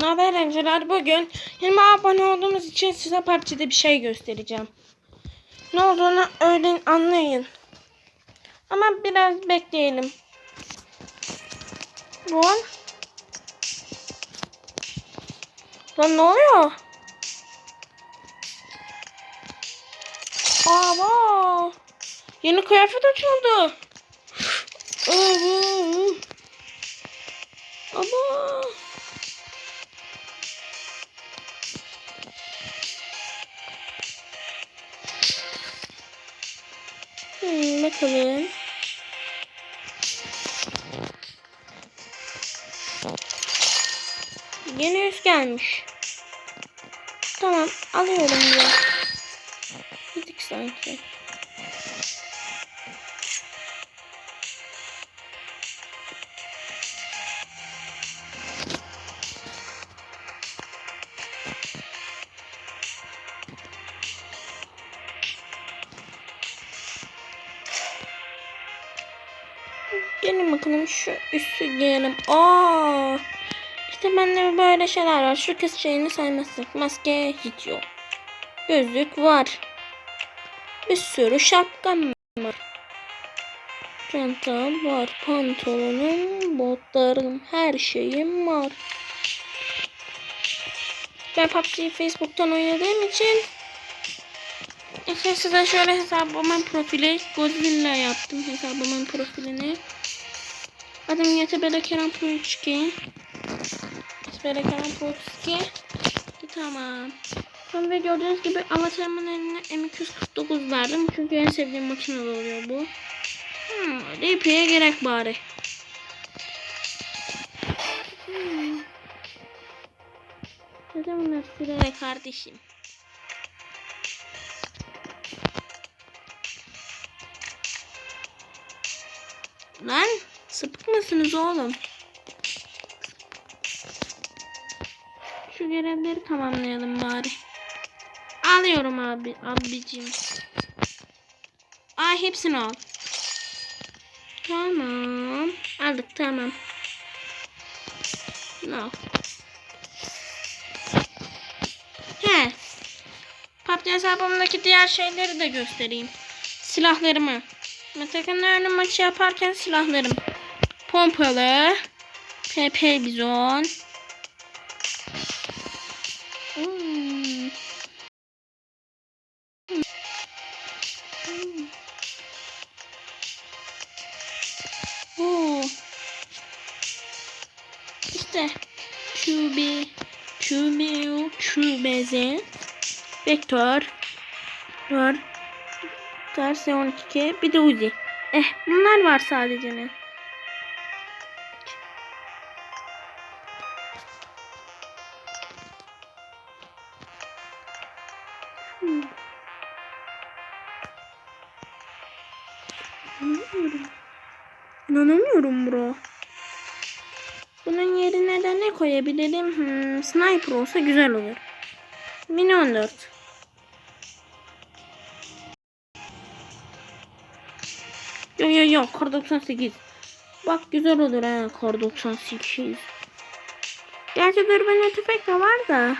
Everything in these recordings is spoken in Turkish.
Ne haber? Bugün 20 abone olduğumuz için size PUBG'de bir şey göstereceğim. Ne olduğunu öğren anlayın. Ama biraz bekleyelim. Lan. Lan ne oluyor? Aa, Yeni kıyafet açıldı. Ama. Hmm, bakalım. Yeni üst gelmiş. Tamam alıyorum ya. Gittik sanki. Gelin bakalım şu üstü giyelim. Aa! İşte bende böyle şeyler var. Şu kız şeyini saymazsak. Maske hiç yok. Gözlük var. Bir sürü şapkam var. Çantam var. Pantolonum, botlarım, her şeyim var. Ben PUBG'yi Facebook'tan oynadığım için işte size şöyle hesabımın profili Godzilla yaptım hesabımın profilini. Adım YTB'de Kerem Pro 32. YTB'de Kerem Pro 32. Tamam. Sonra gördüğünüz gibi avatarımın eline M249 verdim. Çünkü en sevdiğim makine oluyor bu. Hmm, DP'ye gerek bari. Hmm. Neden bunlar silere kardeşim? Lan mısınız oğlum? Şu görevleri tamamlayalım bari. Alıyorum abi abicim. Ay hepsini al. Tamam. Aldık tamam. No. He. PUBG hesabımdaki diğer şeyleri de göstereyim. Silahlarımı. Metakan'la önüm maçı yaparken silahlarım. Pompalı. PP bizon. Hmm. Hmm. Oo. İşte QB, QBU, QBZ, Vektör, var. Ters 12 bir de Uzi. Eh bunlar var sadece ne? İnanamıyorum. İnanamıyorum bro. Bunun yerine de ne koyabilirim? Hmm, sniper olsa güzel olur. Mini 14. Yo yo yo kar 98. Bak güzel olur ha kar 98. Gerçi dürbünle tüfek de var da.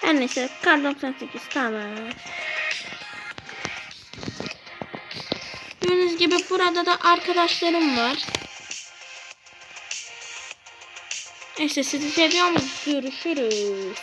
Her neyse kar 98 tamam. Gördüğünüz gibi burada da arkadaşlarım var. Neyse sizi seviyorum. Görüşürüz.